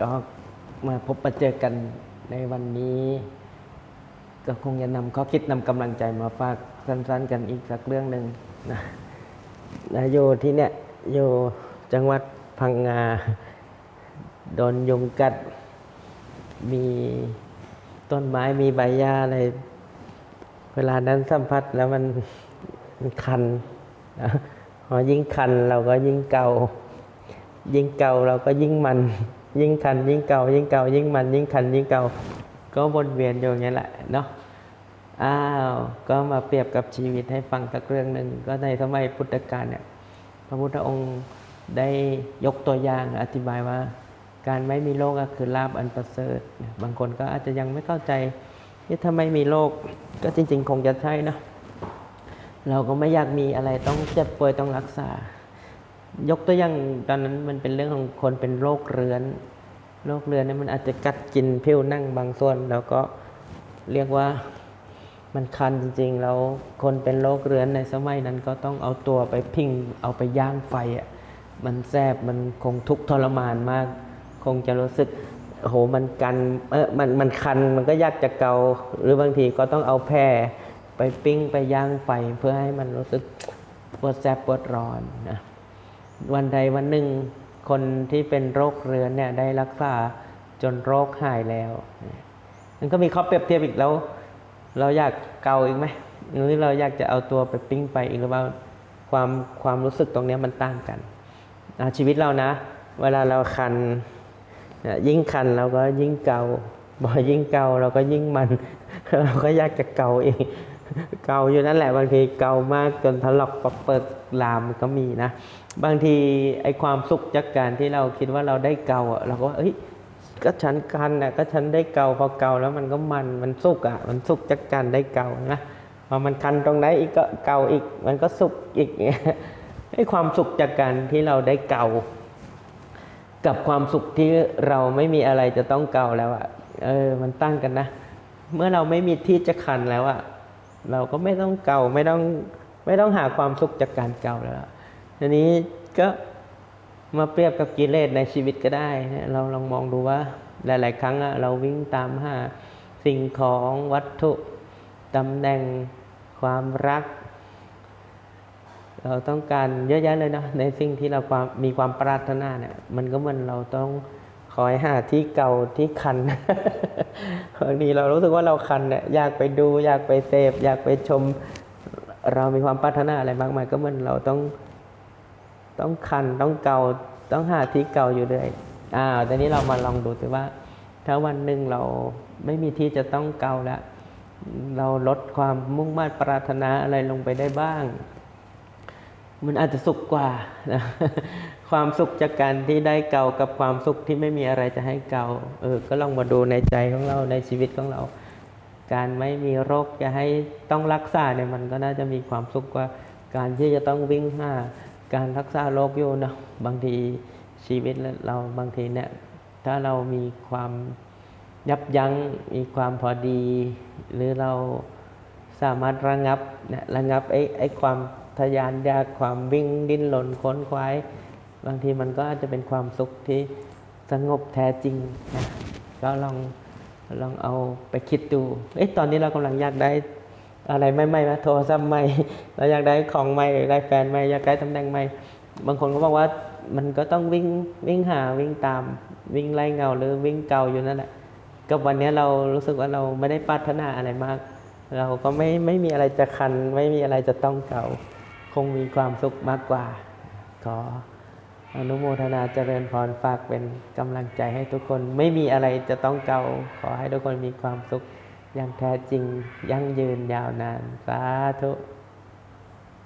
ก็มาพบมาเจอกันในวันนี้ ก็คงจะนำข้อคิดนำกำลังใจมาฝากสั้นๆ กันอีกสักเรื่องหนึ่งนะนะอยู่ที่เนี่ยอยู่จังหวัดพังงาโดนยุงกัด มีต้นไม้มีใบหญ้าอะไร เวลานั้นสัมผัสแล้วมันมันคันนะพอยิ่งคันเราก็ยิ่งเกา ยิ่งเกาเราก็ยิ่งมัน ยิ่งคันยิ่งเก่ายิ่งเก่ายิ่งมันยิ่งคันยิ่งเก่าก็วนเวียนอยู่อย่างนี้แหละเนาะอ้าวก็มาเปรียบกับชีวิตให้ฟังสักเรื่องหนึ่งก็ในสมัยพุทธกาลเนี่ยพระพุทธองค์ได้ยกตัวอย่างอธิบายว่า การไม่มีโรคก็คือลาบอันประเสริฐ บางคนก็อาจจะยังไม่เข้าใจที่ถ้าไม่มีโรคก็จริง ๆ คงจะใช่นะเราก็ไม่อยากมีอะไรต้องเจ็บป่วยต้องรักษา ยกตัวอย่างตอนนั้นมันเป็นเรื่องของคนเป็นโรคเรื้อนโรคเรื้อนเนี่ยมันอาจจะกัดกินผิวนั่งบางส่วน แล้วก็เรียกว่ามันคันจริงๆ แล้วคนเป็นโรคเรื้อนในสมัยนั้นก็ต้องเอาตัวไปพิงเอาไปย่างไฟอะมันแสบมันคงทุกข์ทรมานมาก คงจะรู้สึกโอ้โหมันกันเออมันมันคันมันก็ยากจะเกา หรือบางทีก็ต้องเอาแพร่ไปปิ้งไปย่างไฟเพื่อให้มันรู้สึกปวดแสบปวดร้อนนะ วันใดวันหนึ่งคนที่เป็นโรคเรื้อนเนี่ยได้รักษาจนโรคหายแล้วมันก็มีข้อเปรียบเทียบอีกแล้ว เราอยากเกาอีกไหมหรือเราอยากจะเอาตัวไปปิ้งไปอีกหรือว่าความความรู้สึกตรงนี้มันต่างกันอะชีวิตเรานะ เวลาเราคันยิ่งคันเราก็ยิ่งเกาบอยิ่งเกาเราก็ยิ่งมัน เราก็อยากจะเกาอีก เกาอยู่นั่นแหละบางทีเกามากจนทะลอกปเปิดลามก็มีนะ บางทีไอความสุขจากการที่เราคิดว่าเราได้เกาอะเราก็เอ้ยก็ฉันคันอะก็ฉันได้เกาพอเกาแล้วมันก็มันมันสุกอะ มันสุกจากการได้เกานะพอมันคันตรงไหนอีกก็เกาอีก มันก็สุกอีกไอความสุขจากการที่เราได้เกากับความสุขที่เราไม่มีอะไรจะต้องเกาแล้วอะเออ มันตั้งกันนะ เมื่อเราไม่มีที่จะคันแล้วอะ เราก็ไม่ต้องเกาไม่ต้องไม่ต้องหาความสุขจากการเกาแล้วทีนี้ก็มาเปรียบกับกิเลสในชีวิตก็ได้นะเราลองมองดูว่าหลาย ๆ ครั้งเราวิ่งตามหาสิ่งของวัตถุตำแหน่งความรัก เราต้องการเยอะแยะเลยนะในสิ่งที่เราความมีความปรารถนาเนี่ยมันก็เหมือนเราต้อง อยหาที่เก่าที่คันบางทีเรารู้สึกว่าเราคันเนี่ยอยากไปดู อยากไปเสพอยากไปชม เรามีความปรารถนาอะไรมากมายก็เหมือนเราต้องต้องคันต้องเกาต้องหาที่เก่าอยู่เรื่อยอ้าวแต่นี้เรามาลองดูสิว่า ถ้าวันหนึ่งเราไม่มีที่จะต้องเกาแล้ว เราลดความมุ่งมั่นปรารถนาอะไรลงไปได้บ้าง มันอาจจะสุขกว่านะความสุขจากการที่ได้เก่ากับความสุขที่ไม่มีอะไรจะให้เก่าเออ ก็ลองมาดูในใจของเราในชีวิตของเรา การไม่มีโรคจะให้ต้องรักษาเนี่ยมันก็น่าจะมีความสุขกว่า การที่จะต้องวิ่งหาการรักษาโรคอยู่นะบางทีชีวิตเราบางทีเนี่ยถ้าเรามีความยับยั้งมีความพอดี หรือเราสามารถระงับเนี่ยระงับไอ้ไอ้ความ ทะยานอยากความวิ่งดิ้นรนค้นคว้ายบางทีมันก็อาจจะเป็นความสุขที่สงบแท้จริงนะก็ลองลองเอาไปคิดดูเอ๊ะตอนนี้เรากำลังอยากได้อะไรใหม่ๆไหมโทรศัพท์ใหม่เราอยากได้ของใหม่อยากได้แฟนใหม่อยากได้ตำแหน่งใหม่บางคนก็บอกว่ามันก็ต้องวิ่งวิ่งหาวิ่งตามวิ่งไล่เงาหรือวิ่งเก่าอยู่นั่นแหละกับวันนี้เรารู้สึกว่าเราไม่ได้ปรารถนาอะไรมาก เราก็ไม่ไม่มีอะไรจะคัน ไม่มีอะไรจะต้องเก่า งมีความสุขมากกว่า ขออนุโมทนาเจริญพรฝากเป็นกำลังใจให้ทุกคนไม่มีอะไรจะต้องเก่าขอให้ทุกคนมีความสุขอย่างแท้จริงยั่งยืนยาวนาน สาธุ